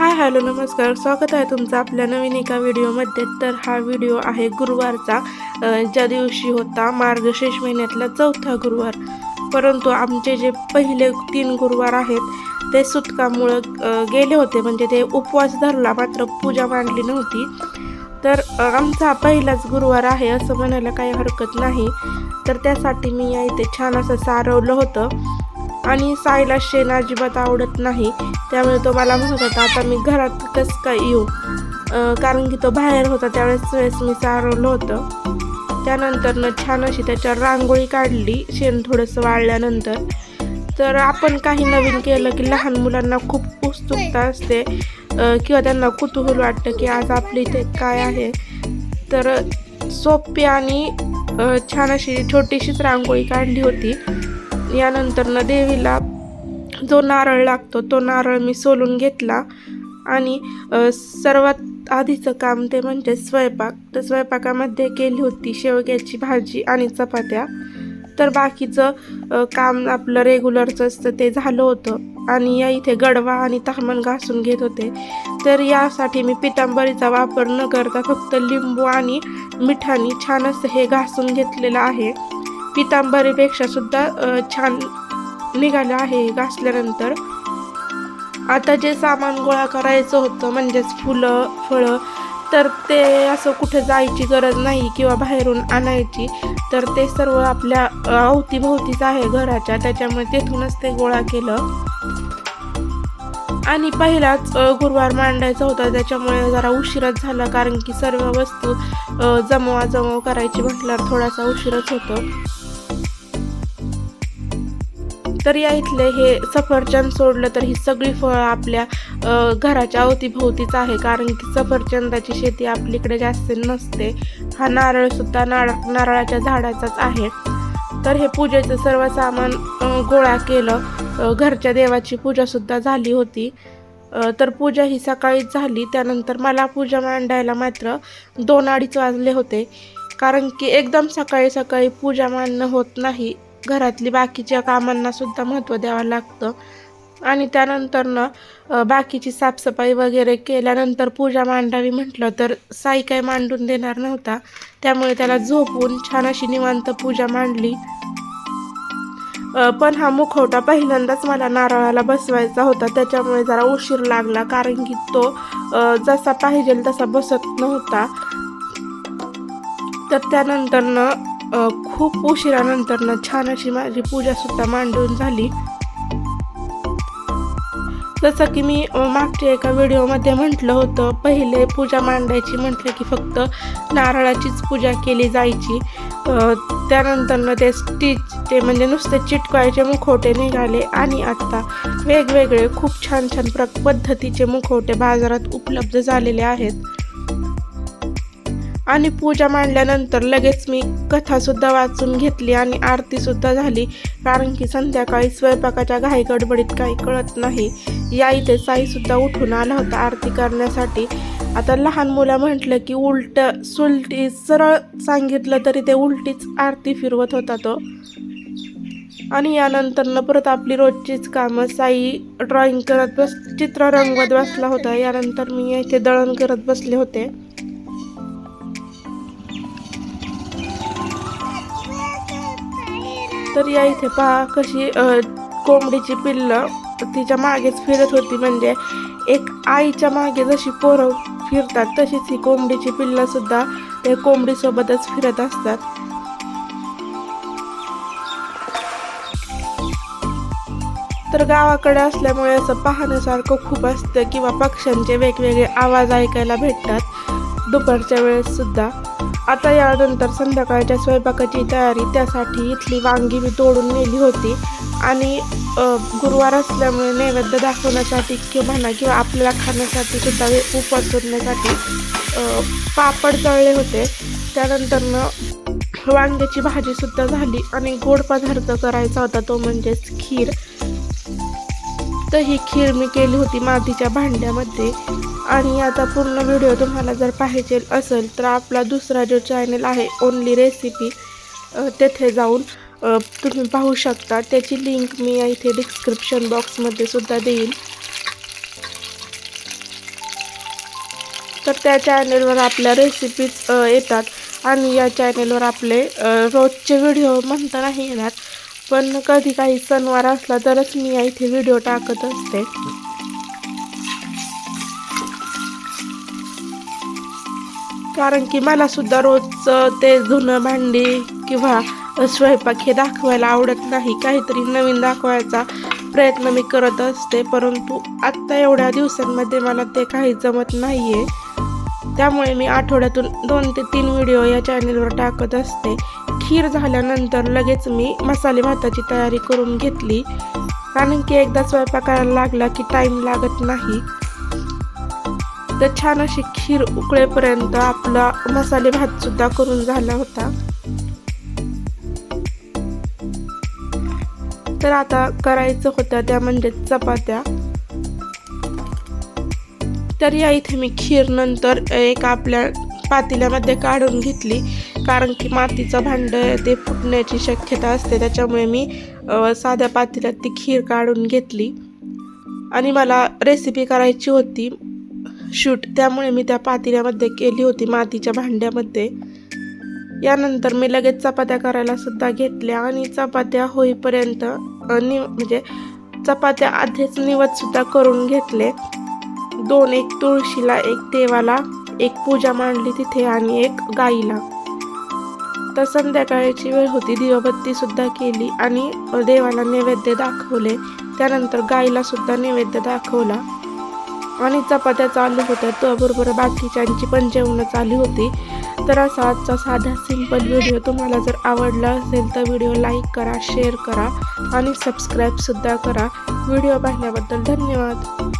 Hi hello नमस्कार. स्वागत आहे तुमचं आपल्या नवीन एका व्हिडिओमध्ये. तर हा व्हिडिओ आहे गुरुवारचा. ज्या दिवशी होता मार्गशीर्ष महिन्यातला चौथा गुरुवार. परंतु आमचे जे पहिले तीन गुरुवार आहेत ते सुतकामुळं गेले होते. म्हणजे ते उपवास धरला मात्र पूजा मांडली नव्हती. तर आमचा पहिलाच गुरुवार आहे असं म्हणायला काही हरकत नाही. तर त्यासाठी मी या इथे छान असं सारवलं होतं. आणि साईला शेण अजिबात आवडत नाही. त्यामुळे तो मला म्हणत होता आता मी घरात कसं काय येऊ? कारण की तो बाहेर होता त्यावेळेस वेळेस मी चारवलं होतं. त्यानंतर छान अशी त्याच्यावर रांगोळी काढली शेण थोडंसं वाळल्यानंतर. तर आपण काही नवीन केलं की लहान मुलांना खूप उत्सुकता असते किंवा त्यांना कुतूहल वाटतं की आज आपली इथे काय आहे. तर सोपी आणि छान अशी छोटीशीच रांगोळी काढली होती. यानंतर न देवीला जो नारळ लागतो तो नारळ मी सोलून घेतला. आणि सर्वात आधीचं काम ते म्हणजे स्वयंपाक. तर स्वयंपाकामध्ये केली होती शेवग्याची भाजी आणि चपात्या. तर बाकीचं काम आपलं रेग्युलरचं असतं ते झालं होतं. आणि या इथे गडवा आणि तामण घासून घेत होते. तर यासाठी मी पितांबरीचा वापर न करता फक्त लिंबू आणि मिठानी छान असं हे घासून घेतलेलं आहे. पितांबरीपेक्षा सुद्धा छान निघालं आहे घासल्यानंतर. आता जे सामान गोळा करायचं होतं म्हणजेच फुलं फळं तर ते असं कुठे जायची गरज नाही किंवा बाहेरून आणायची. तर ते सर्व आपल्या अवतीभोवतीच आहे घराच्या त्याच्यामुळे तेथूनच ते गोळा केलं. आणि पहिलाच गुरुवार मांडायचा होता त्याच्यामुळे जरा उशीरच झाला कारण की सर्व वस्तू जमवा जमव करायची म्हटल्यावर थोडासा उशीरच होतो. तर या इथले हे सफरचंद सोडलं तर ही सगळी फळं आपल्या घराच्या अवतीभोवतीच आहे. कारण की सफरचंदाची शेती आपलीकडे जास्त नसते. हा नारळसुद्धा नारळ नारळाच्या झाडाचाच आहे. तर हे पूजेचं सर्व सामान गोळा केलं. घरच्या देवाची पूजासुद्धा झाली होती. तर पूजा ही सकाळीच झाली. त्यानंतर मला पूजा मांडायला मात्र दोन अडीच वाजले होते. कारण की एकदम सकाळी सकाळी पूजा मांडणं होत नाही. घरातली बाकीच्या कामांना सुद्धा महत्त्व द्यावं लागतं. आणि त्यानंतरनं बाकीची साफसफाई वगैरे केल्यानंतर पूजा मांडावी म्हटलं तर साई काही मांडून देणार नव्हता. त्यामुळे त्याला झोपून छान अशी निवांत पूजा मांडली. पण हा मुखवटा पहिल्यांदाच मला नारळाला बसवायचा होता. त्याच्यामुळे जरा उशीर लागला कारण की तो जसा पाहिजे तसा बसत नव्हता. तर त्यानंतरनं खूप उशिरानंतरनं छान अशी माझी पूजासुद्धा मांडून झाली. जसं की मी मागच्या एका व्हिडिओमध्ये म्हटलं होतं पहिले पूजा मांडायची म्हटलं की फक्त नारळाचीच पूजा केली जायची. त्यानंतरनं ते स्टिच ते म्हणजे नुसते चिटकवायचे मुखवटे निघाले आणि आत्ता वेगवेगळे खूप छान छान प्र पद्धतीचे मुखवटे बाजारात उपलब्ध झालेले आहेत. आणि पूजा मांडल्यानंतर लगेच मी कथासुद्धा वाचून घेतली आणि आरतीसुद्धा झाली. कारण की संध्याकाळी स्वयंपाकाच्या घाई गडबडीत काही कळत नाही. या इथे साईसुद्धा उठून आला होता आरती करण्यासाठी. आता लहान मुलं म्हटलं की उलट सुलटी सरळ सांगितलं तरी ते उलटीच आरती फिरवत होता तो. आणि यानंतरनं परत आपली रोजचीच कामं साई ड्रॉइंग करत बस चित्र रंगवत बसला होता. यानंतर मी इथे दळण करत बसले होते. तर या इथे पहा कशी कोंबडीची पिल्लं तिच्या मागेच फिरत होती. म्हणजे एक आईच्या मागे जशी पोरं फिरतात तशीच ही कोंबडीची पिल्लंसुद्धा त्या कोंबडीसोबतच फिरत असतात. तर गावाकडे असल्यामुळे असं पाहण्यासारखं खूप असतं किंवा पक्ष्यांचे वेगवेगळे आवाज ऐकायला भेटतात. दुपारच्या वेळेस सुद्धा आता यानंतर संध्याकाळच्या स्वयंपाकाची तयारी त्यासाठी इथली वांगी मी तोडून नेली होती. आणि गुरुवार असल्यामुळे नैवेद्य दाखवण्यासाठी किंवा म्हणा किंवा आपल्याला खाण्यासाठी सुद्धा वे- उपवास सोडण्यासाठी पापड तळले होते. त्यानंतरनं वांग्याची भाजीसुद्धा झाली आणि गोड पदार्थ करायचा होता तो म्हणजेच खीर. तर ही खीर मी केली होती मातीच्या भांड्यामध्ये. आणि आता पूर्ण व्हिडिओ तुम्हाला जर पाहिजे असेल तर आपला दुसरा जो चॅनल आहे ओनली रेसिपी तेथे जाऊन तुम्ही पाहू शकता. त्याची लिंक मी इथे डिस्क्रिप्शन बॉक्समध्ये सुद्धा देईन. तर त्या चॅनेलवर आपल्या रेसिपीज येतात. आणि या चॅनेलवर आपले रोजचे व्हिडिओ म्हणता नाही येणार. पण कधी काही सणवार असला तरच मी इथे व्हिडिओ टाकत असते. कारण की मला सुद्धा रोजचं ते धुणं भांडी किंवा स्वयंपाक हे दाखवायला आवडत नाही. काहीतरी नवीन दाखवायचा प्रयत्न मी करत असते परंतु आत्ता एवढ्या दिवसांमध्ये मला ते काही जमत नाही आहे त्यामुळे मी आठवड्यातून दोन ते तीन व्हिडिओ या चॅनेलवर टाकत असते. खीर झाल्यानंतर लगेच मी मसाले भाताची तयारी करून घेतली. कारण की एकदा स्वयंपाकाला लागला की टाईम लागत नाही. तर छान अशी खीर उकळेपर्यंत आपला मसाले भात सुद्धा करून झाला होता. तर आता करायचं होतं त्या म्हणजे चपात्या. तर या इथे मी खीर नंतर एक आपल्या पातेल्यामध्ये काढून घेतली. कारण की मातीचं भांड ते फुटण्याची शक्यता असते त्याच्यामुळे मी साध्या पातेल्यात ती खीर काढून घेतली. आणि मला रेसिपी करायची होती. शूट. त्यामुळे मी त्या पातेल्यामध्ये केली होती मातीच्या भांड्यामध्ये. यानंतर मी लगेच चपात्या करायला सुद्धा घेतल्या आणि चपात्या होईपर्यंत नि म्हणजे चपात्या आधीच निवतसुद्धा करून घेतले. दोन एक तुळशीला एक देवाला एक पूजा मांडली तिथे आणि एक गाईला. तर संध्याकाळची वेळ होती दिवबत्तीसुद्धा केली आणि देवाला नैवेद्य दाखवले. त्यानंतर गाईलासुद्धा नैवेद्य दाखवला. आणि चपात्या चालू होत्या. त्याबरोबर बाकीच्यांची पण जेवणं चालू होती. तर असा आजचा साधा सिंपल व्हिडिओ तुम्हाला जर आवडला असेल तर व्हिडिओ लाईक करा शेअर करा आणि सबस्क्राईबसुद्धा करा. व्हिडिओ पाहिल्याबद्दल धन्यवाद.